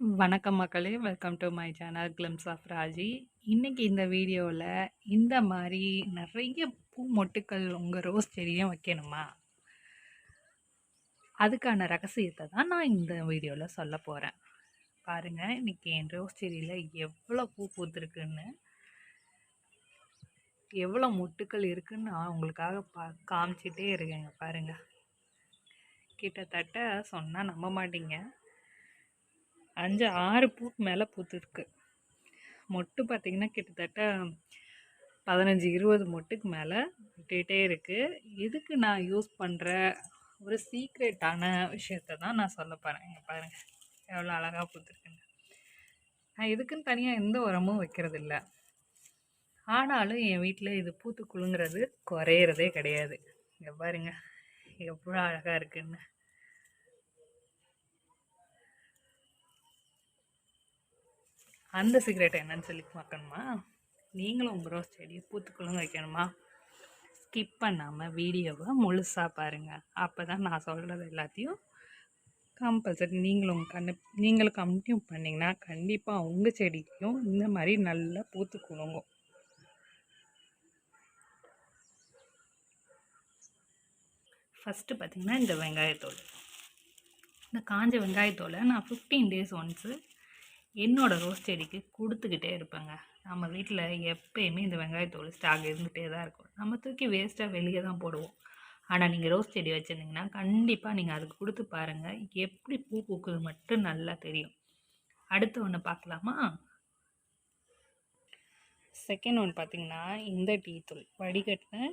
வணக்கம் மக்களே. Welcome to my channel glimpse of Raji இன்றைக்கி இந்த வீடியோவில் இந்த மாதிரி நிறைய பூ மொட்டுக்கள் உங்கள் ரோஸ் செடியும் வைக்கணுமா? அதுக்கான ரகசியத்தை தான் நான் இந்த வீடியோவில் சொல்ல போகிறேன் பாருங்கள் இன்னைக்கு என் ரோஸ் செடியில் எவ்வளோ பூ பூத்துருக்குன்னு எவ்வளோ மொட்டுக்கள் இருக்குன்னு நான் உங்களுக்காக பா காமிச்சிட்டே இருக்கேங்க. பாருங்கள் கிட்டத்தட்ட சொன்னால் நம்ப மாட்டீங்க. அஞ்சு ஆறு பூக்கு மேலே பூத்துருக்கு. மொட்டு பார்த்திங்கன்னா கிட்டத்தட்ட பதினஞ்சு இருபது மொட்டுக்கு மேலே விட்டுகிட்டே இருக்குது இதுக்கு நான் யூஸ் பண்ணுற ஒரு சீக்ரெட்டான விஷயத்த தான் நான் சொல்ல போகிறேன் இங்கே பாருங்கள் எவ்வளோ அழகாக பூத்துருக்குன்னு. நான் இதுக்குன்னு தனியாக எந்த உரமும் வைக்கிறது இல்லை. ஆனாலும் என் வீட்டில் இது பூத்து குலுங்கிறது குறையிறதே கிடையாது. இங்கே பாருங்கள் எவ்வளோ அழகாக இருக்குன்னு. அந்த சிகரெட் என்னன்னு சொல்லி பார்க்கணுமா? நீங்களும் உங்கள் ரோஸ் செடியை பூத்துக்குள்ளுங்க வைக்கணுமா? ஸ்கிப் பண்ணாமல் வீடியோவை முழுசாக பாருங்கள் அப்போ தான் நான் சொல்கிறது எல்லாத்தையும் கம்பல்சரி நீங்களும் கண்ணு நீங்களும் கண்டினியூ பண்ணிங்கன்னா கண்டிப்பாக உங்கள் செடிக்கும் இந்த மாதிரி நல்லா பூத்து குலுங்கும். ஃபஸ்ட்டு பார்த்திங்கன்னா இந்த வெங்காயத்தோல். இந்த காஞ்ச வெங்காயத்தோலை நான் ஃபிஃப்டீன் டேஸ் ஒன்ஸு என்னோடய ரோஸ் செடிக்கு கொடுத்துக்கிட்டே இருப்பேங்க. நம்ம வீட்டில் எப்போயுமே இந்த வெங்காயத்தோல் ஸ்டாக் இருந்துகிட்டே தான் இருக்கும். நம்ம தூக்கி வேஸ்ட்டாக வெளியே தான் போடுவோம். ஆனால் நீங்கள் ரோஸ் செடி வச்சுருந்தீங்கன்னா கண்டிப்பாக நீங்கள் அதுக்கு கொடுத்து பாருங்கள் எப்படி பூ பூக்குது மட்டும் நல்லா தெரியும். அடுத்த ஒன்று பார்க்கலாமா? செகண்ட் ஒன்று பார்த்தீங்கன்னா இந்த டீ தூள் வடிகட்டின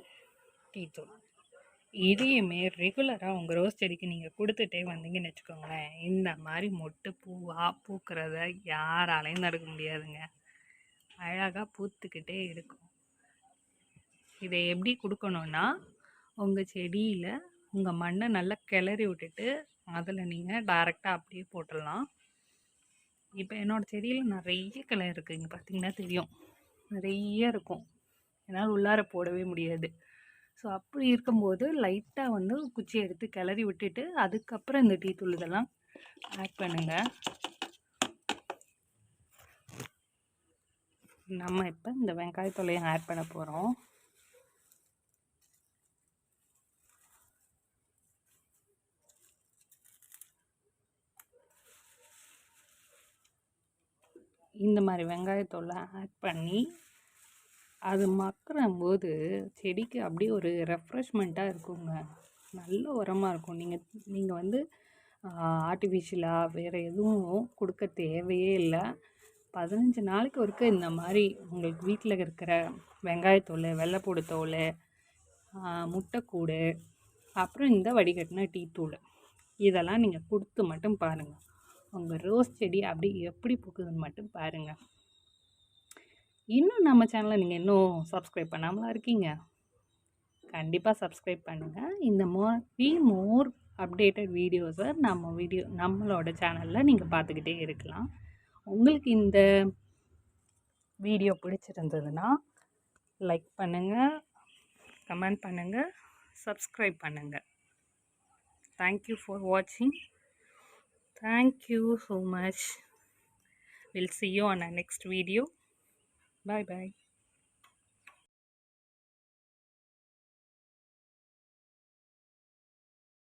டீ தூள். இதையுமே ரெகுலராக உங்கள் ரோஸ் செடிக்கு நீங்கள் கொடுத்துட்டே வந்தீங்கன்னு வச்சுக்கோங்களேன். இந்த மாதிரி மொட்டு பூவாக பூக்கிறத யாராலையும் தடுக்க முடியாதுங்க. அழகாக பூத்துக்கிட்டே இருக்கும். இதை எப்படி கொடுக்கணுன்னா உங்கள் செடியில் உங்கள் மண்ணை நல்லா கிளறி விட்டுட்டு அதில் நீங்கள் டைரெக்டாக அப்படியே போட்டுடலாம். இப்போ என்னோடய செடியில் நிறைய கிளை இருக்குது இங்கே பார்த்தீங்கன்னா தெரியும். நிறைய இருக்கும். என்னால் உள்ளார போடவே முடியாது. ஸோ அப்படி இருக்கும்போது லைட்டாக வந்து குச்சியை எடுத்து கிளறி விட்டுட்டு அதுக்கப்புறம் இந்த டீ தூள் இதெல்லாம் ஆட் பண்ணுங்கள் நம்ம இப்போ இந்த வெங்காயத்தூளையும் ஆட் பண்ண போகிறோம் இந்த மாதிரி வெங்காயத்தோலை ஆட் பண்ணி அது போது செடிக்கு அப்படியே ஒரு ரெஃப்ரெஷ்மெண்ட்டாக இருக்குங்க. நல்ல உரமாக இருக்கும். நீங்கள் நீங்கள் வந்து ஆர்டிஃபிஷியலாக வேறு எதுவும் கொடுக்க தேவையே இல்லை. பதினஞ்சு நாளைக்கு ஒருக்க இந்த மாதிரி உங்களுக்கு வீட்டில் இருக்கிற வெங்காயத்தோல் வெள்ளைப்பூடு தோல் முட்டைக்கூடு அப்புறம் இந்த வடிகட்டின டீ தூள் இதெல்லாம் நீங்கள் கொடுத்து மட்டும் பாருங்கள் உங்கள் ரோஸ் செடி அப்படி எப்படி பூக்குதுன்னு மட்டும் பாருங்கள் இன்னும் நம்ம சேனலை நீங்கள் இன்னும் சப்ஸ்கிரைப் பண்ணாமலாம் இருக்கீங்க? கண்டிப்பாக சப்ஸ்கிரைப் பண்ணுங்கள் இந்த மாதிரி மோர் அப்டேட்டட் வீடியோஸை நம்ம வீடியோ நம்மளோட சேனலில் நீங்கள் பார்த்துக்கிட்டே இருக்கலாம். உங்களுக்கு இந்த வீடியோ பிடிச்சிருந்ததுன்னா லைக் பண்ணுங்கள் கமெண்ட் பண்ணுங்கள் சப்ஸ்கிரைப் பண்ணுங்கள் தேங்க்யூ ஃபார் வாட்சிங் thank you so much will see you on a next video Bye bye.